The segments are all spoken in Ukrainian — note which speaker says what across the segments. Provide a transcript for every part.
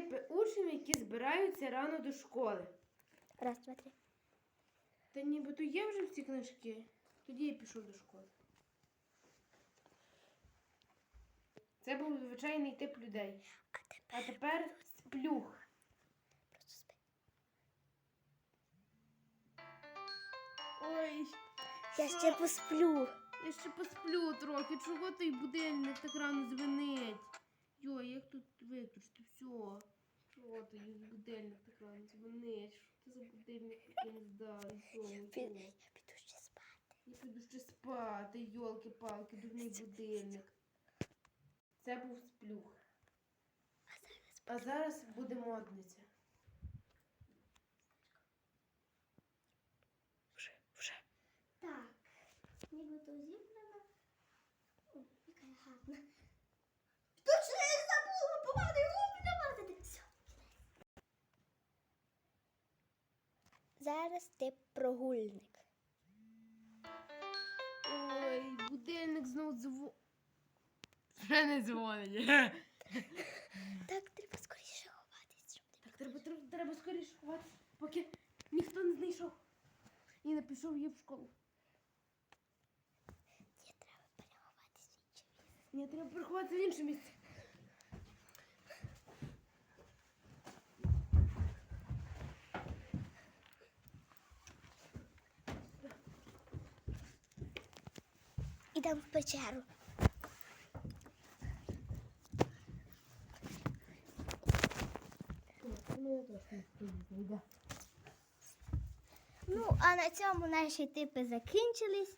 Speaker 1: типи учнів, які збираються рано до школи.
Speaker 2: Раз, два, три.
Speaker 1: Та нібито є вже всі книжки. Тоді я пішов до школи. Це був звичайний тип людей.
Speaker 2: А
Speaker 1: А
Speaker 2: тепер
Speaker 1: тепер сплюх.
Speaker 2: просто спи.
Speaker 1: Ой,
Speaker 2: Я
Speaker 1: що?
Speaker 2: ще посплю.
Speaker 1: Я ще посплю трохи. Чого той будильник так рано дзвенить? Тут. Чого той будильник так рано? Що це за будильник такий не зданий?
Speaker 2: Я піду ще спати.
Speaker 1: Я піду ще спати, йолки-палки, дурний будильник. Це був сплюх.
Speaker 2: А зараз
Speaker 1: А зараз буде модниця.
Speaker 2: вже, вже. Так, нібито зібрана. О, яка гарна. Зараз ти прогульник.
Speaker 1: Ой, будильник знову дзвонить. Ще не дзвонить.
Speaker 2: Так, треба скоріше ховатись, щоб не
Speaker 1: Так, треба, треба, треба скоріше ховатися, поки ніхто не знайшов. І не пішов її в школу.
Speaker 2: Ні, треба переховатись в інше місце.
Speaker 1: Ні, треба приховатися в інше місце.
Speaker 2: Ідемо в печеру. Ну, а на цьому наші типи закінчились.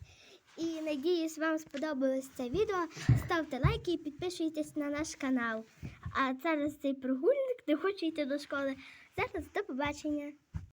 Speaker 2: І надіюсь, вам сподобалось це відео. Ставте лайки і підписуйтесь на наш канал. А зараз цей прогульник не хоче йти до школи. Зараз до побачення.